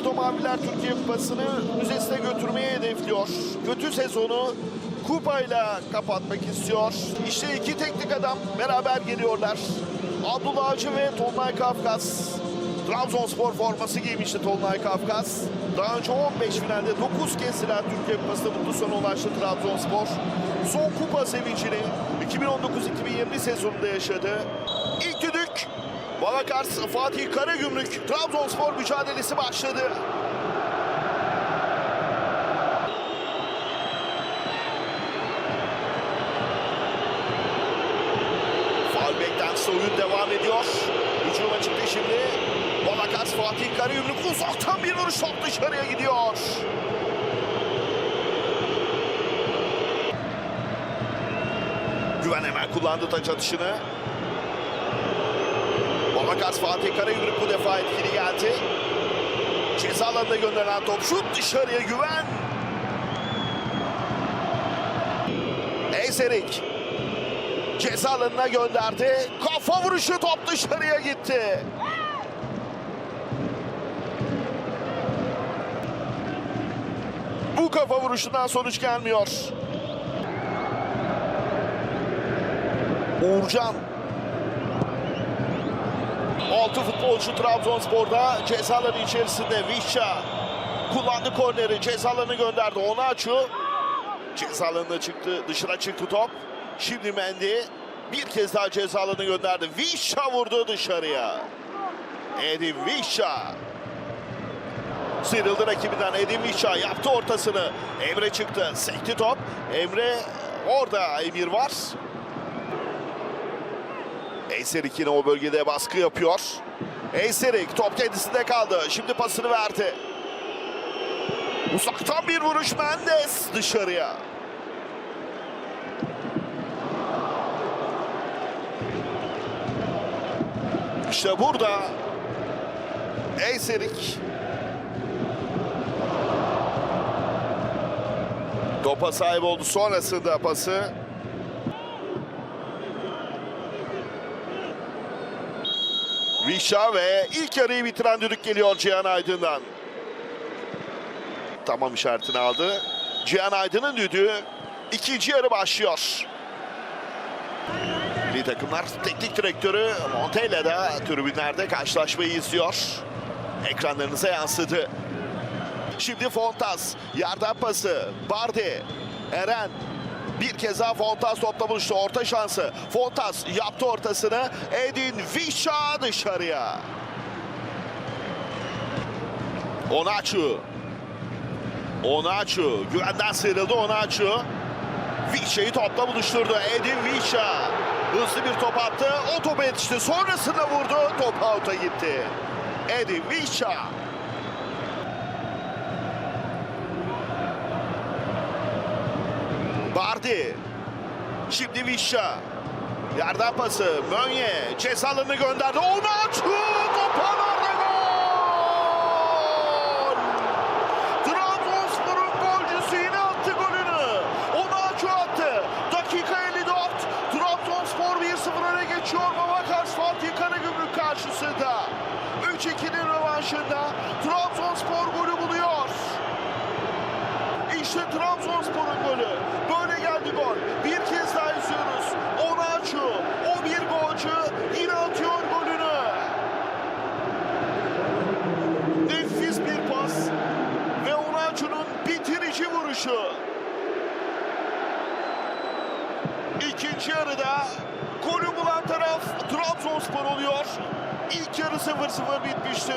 Bordo Maviler Türkiye Kupası'nı müzesine götürmeyi hedefliyor. Kötü sezonu kupayla kapatmak istiyor. İşte iki teknik adam beraber geliyorlar. Abdullah Avcı ve Tolunay Kafkas. Trabzonspor forması giymişti Tolunay Kafkas. Daha önce 15 finalde 9 kez Silah Türkiye Kupası'nda mutlu sona ulaştı Trabzonspor. Son kupa sevincini 2019-2020 sezonunda yaşadı. İlk düdük Balakars Fatih Karagümrük Trabzonspor mücadelesi başladı. Falbek'ten oyun devam ediyor. Hücuma çıktı şimdi. Balakars Fatih Karagümrük uzaktan bir vuruş top dışarıya gidiyor. Güven hemen kullandı taç atışını. Babakas Fatih Karagümrük bu defa etkili geldi. Ceza alanına gönderilen top şut dışarıya güven. Ezerik ceza alanına gönderdi. Kafa vuruşu top dışarıya gitti. Bu kafa vuruşundan sonuç gelmiyor. Uğurcan 6 futbolcu Trabzonspor'da cezaları içerisinde. Vişça kullandı korneri. Cezalarını gönderdi. Onaçu cezalarına çıktı dışına çıktı top. Şimdi Mendi bir kez daha cezalarını gönderdi. Vişça vurdu dışarıya. Edin Vişça. Sıyrıldı rakibinden. Edin Vişça yaptı ortasını. Emre çıktı. Sekti top. Emre orada Emir var Eyserik yine o bölgede baskı yapıyor. Eyserik top kendisinde kaldı. Şimdi pasını verdi. Uzaktan bir vuruş Mendes dışarıya. İşte burada Eyserik topa sahip oldu. Sonrasında pası Vişa ve ilk yarıyı bitiren düdük geliyor Cihan Aydın'dan. Tamam işaretini aldı. Cihan Aydın'ın düdüğü ikinci yarı başlıyor. Milli takımlar teknik direktörü Montella da tribünlerde karşılaşmayı izliyor. Ekranlarınıza yansıdı. Şimdi Fontas, yerden pası, Bardi, Eren, bir kez daha Fontas topla buluştu. Orta şansı. Fontas yaptı ortasını. Edin Vişa dışarıya. Onaçu. Onaçu. Güvenden sıyrıldı Onaçu. Vişa'yı topla buluşturdu. Edin Vişa. Hızlı bir top attı. O topa yetişti. Sonrasında vurdu. Top out'a gitti. Edin Vişa. Bardi. Şimdi Vişça. Yerden pası. Mönye. Cezalarını gönderdi. Onaçu. Toparlarda gol. Trabzonspor'un golcüsü yine attı golünü. Onaçu attı. Dakika 54. Trabzonspor 1-0 öne geçiyor. Babakars Fatih Karagümrük karşısında. 3-2'nin rövanşında Trabzonspor golü buluyor. İşte Trabzonspor'un golü. Böyle geldi gol. Bir kez daha izliyoruz. Onaçu, o bir golcü yine atıyor golünü. Nefis bir pas ve Onaçu'nun bitirici vuruşu. İkinci yarıda golü bulan taraf Trabzonspor oluyor. İlk yarı 0-0 bitmişti.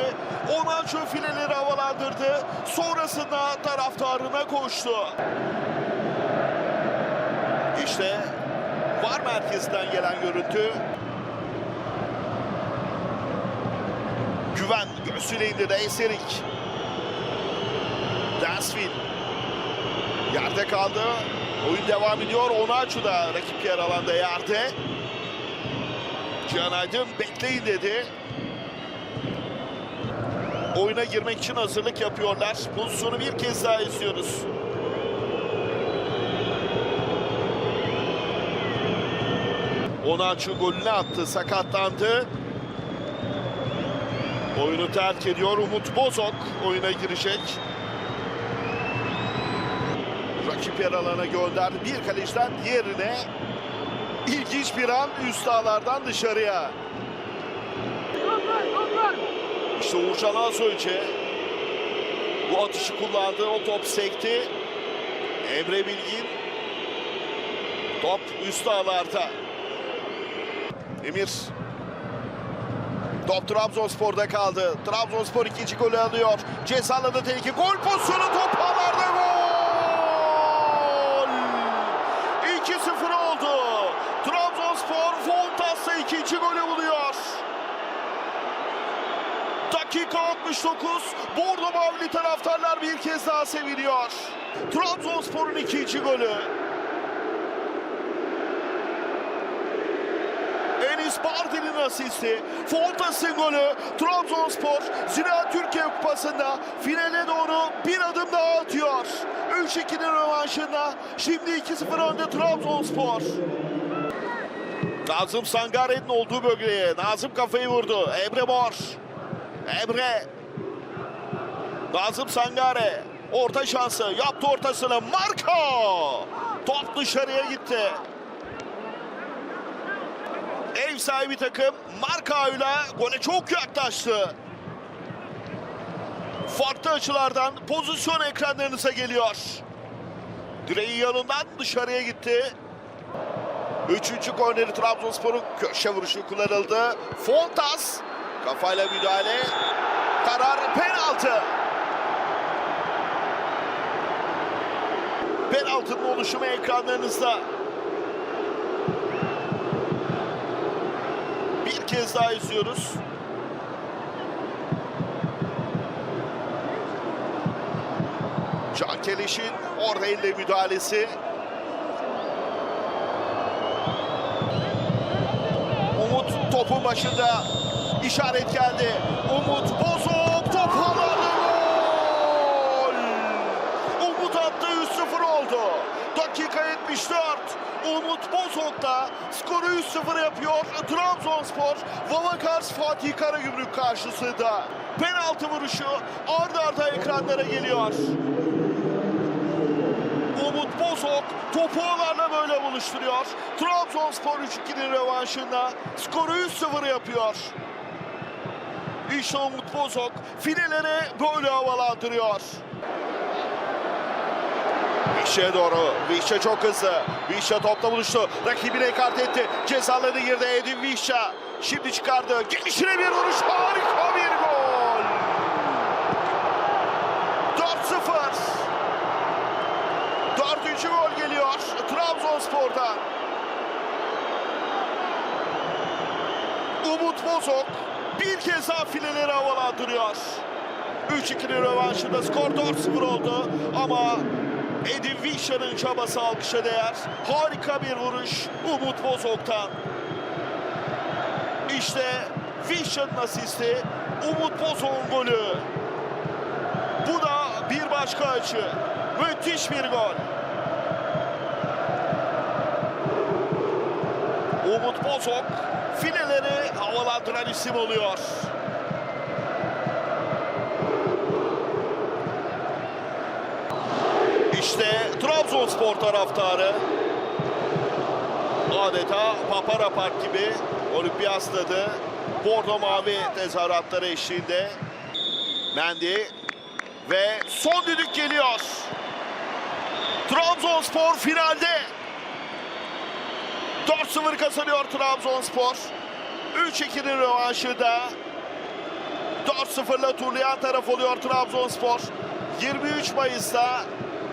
Onaçu fileleri havalandırdı. Sonrasında taraftarına koştu. İşte var merkezinden gelen görüntü. Güven göğsüyle indirdi Eserik. Dansville yerde kaldı. Oyun devam ediyor. Onaçu da rakip yer alanda yerde. Cihan Aydın bekleyin dedi. Oyuna girmek için hazırlık yapıyorlar. Pozisyonu bir kez daha izliyoruz. Onaçu golünü attı, sakatlandı. Oyunu terk ediyor. Umut Bozok oyuna girecek. Rakip yer alana gönderdi. Bir kaleciden diğerine. İlginç bir an üst ağlardan dışarıya. İşte Uğurcan az önce bu atışı kullandı. O top sekti. Emre Bilgin. Top üst ağlarda. Emir. Top Trabzonspor'da kaldı. Trabzonspor ikinci golü alıyor. Cezalarda tehlike. Gol pozisyonu top ağlarda gol. 2-0 oldu. Trabzonspor Fontas'ta ikinci golü buluyor. Dakika 69. Bordo Mavili taraftarlar bir kez daha seviniyor. Trabzonspor'un ikinci golü. Enis Bardin'in asisti. Fontas'ın golü. Trabzonspor Ziraat Türkiye Kupası'nda finale doğru bir adım daha atıyor. 3-2'nin rövanşında. Şimdi 2-0 önde Trabzonspor. Nazım Sangare'nin olduğu bölgeye. Nazım kafayı vurdu. Emre Mor. Emre. Nazım Sangare. Orta şansı. Yaptı ortasını. Marka. Top dışarıya gitti. Ev sahibi takım Marka ile gole çok yaklaştı. Farklı açılardan pozisyon ekranlarınıza geliyor. Direğin yanından dışarıya gitti. Üçüncü korneri Trabzonspor'un köşe vuruşu kullanıldı. Fontas kafayla müdahale. Karar penaltı. Penaltının oluşumu ekranlarınızda. Kez daha izliyoruz. Can Keleş'in orada elle müdahalesi. Umut topun başında işaret geldi. Umut Bozok top havalı gol. Umut attı 3-0 oldu. Dakika 74. Umut Bozok da skoru 3-0 yapıyor. Trabzonspor Vavakars Fatih Karagümrük karşısında. Penaltı vuruşu ardı arda ekranlara geliyor. Umut Bozok topu onlarla böyle buluşturuyor. Trabzonspor 3-2'nin rövanşında skoru 3-0 yapıyor. İşte Umut Bozok fileleri böyle havalandırıyor. Vişe doğru. Vişe çok hızlı. Vişe topla buluştu. Rakibine ekart etti. Cezalarını girdi Edin Vişe. Şimdi çıkardı. Gelişine bir vuruş. Harika bir gol. 4-0. Dördüncü gol geliyor Trabzonspor'dan. Umut Bozok bir kez daha fileleri havalandırıyor. 3-2'nin rövanşında skor 4-0 oldu ama Edin Vişa'nın çabası alkışa değer. Harika bir vuruş Umut Bozok'tan. İşte Vişa'nın asisti, Umut Bozok'un golü. Bu da bir başka açı. Müthiş bir gol. Umut Bozok fileleri havalandıran isim oluyor. İşte Trabzonspor taraftarı adeta Papara Park gibi olimpiyat stadı bordo mavi tezahüratları eşliğinde Mendy ve son düdük geliyor. Trabzonspor finalde 4-0 kazanıyor Trabzonspor. 3-2'nin rövanşı da 4-0'la turlayan taraf oluyor Trabzonspor. 23 Mayıs'ta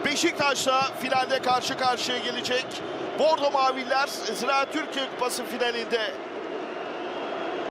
Beşiktaş'la finalde karşı karşıya gelecek. Bordo Maviller Ziraat Türkiye Kupası finalinde